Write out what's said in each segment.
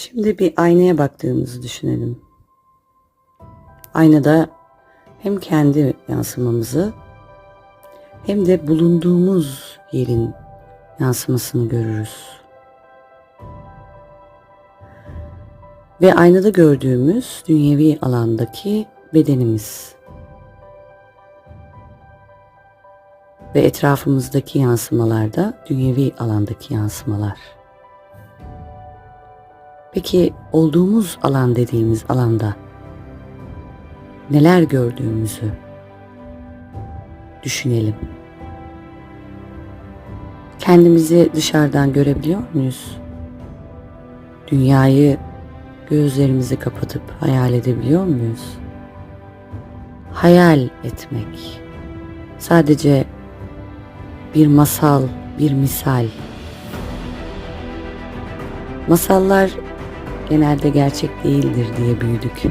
Şimdi bir aynaya baktığımızı düşünelim. Aynada hem kendi yansımamızı hem de bulunduğumuz yerin yansımasını görürüz. Ve aynada gördüğümüz dünyevi alandaki bedenimiz ve etrafımızdaki yansımalarda dünyevi alandaki yansımalar. Peki olduğumuz alan dediğimiz alanda neler gördüğümüzü düşünelim. Kendimizi dışarıdan görebiliyor muyuz? Dünyayı gözlerimizi kapatıp hayal edebiliyor muyuz? Hayal etmek sadece bir masal, bir misal. Masallar genelde gerçek değildir diye büyüdük.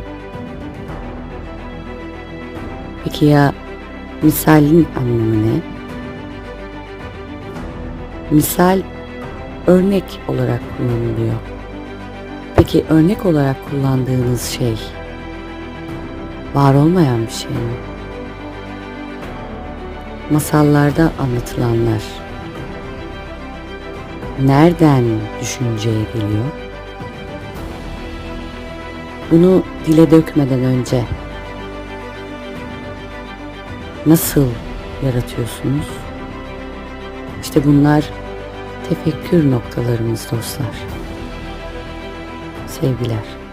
Peki ya misalin anlamı ne? Misal örnek olarak kullanılıyor. Peki örnek olarak kullandığınız şey var olmayan bir şey mi? Masallarda anlatılanlar nereden düşünceye geliyor? Bunu dile dökmeden önce nasıl yaratıyorsunuz? İşte bunlar tefekkür noktalarımız dostlar. Sevgiler.